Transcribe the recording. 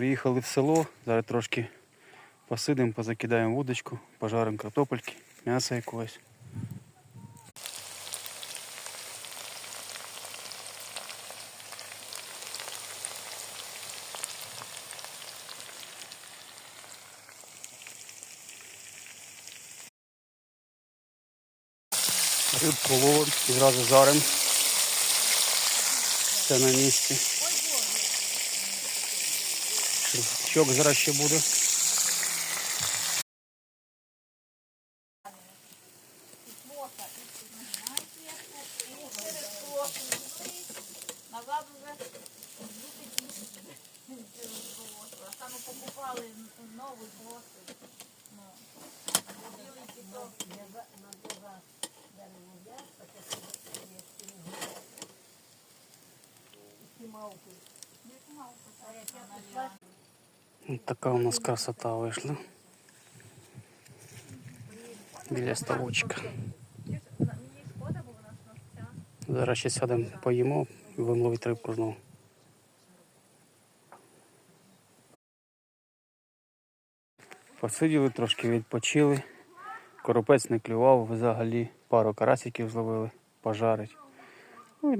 Приїхали в село, зараз трошки посидимо, позакидаємо вудочку, пожаримо картопельки, м'ясо якогось. Рибку ловимо і зразу жаримо. Все на місці. Щок зараз ще буде. Малку. Не малку. Ось така у нас красота вийшла. Біля ставочка. Зараз ще сядемо, поїмо і будемо ловити рибку знову. Посиділи, трошки відпочили. Коропець не клював, взагалі пару карасиків зловили, пожарить. Ну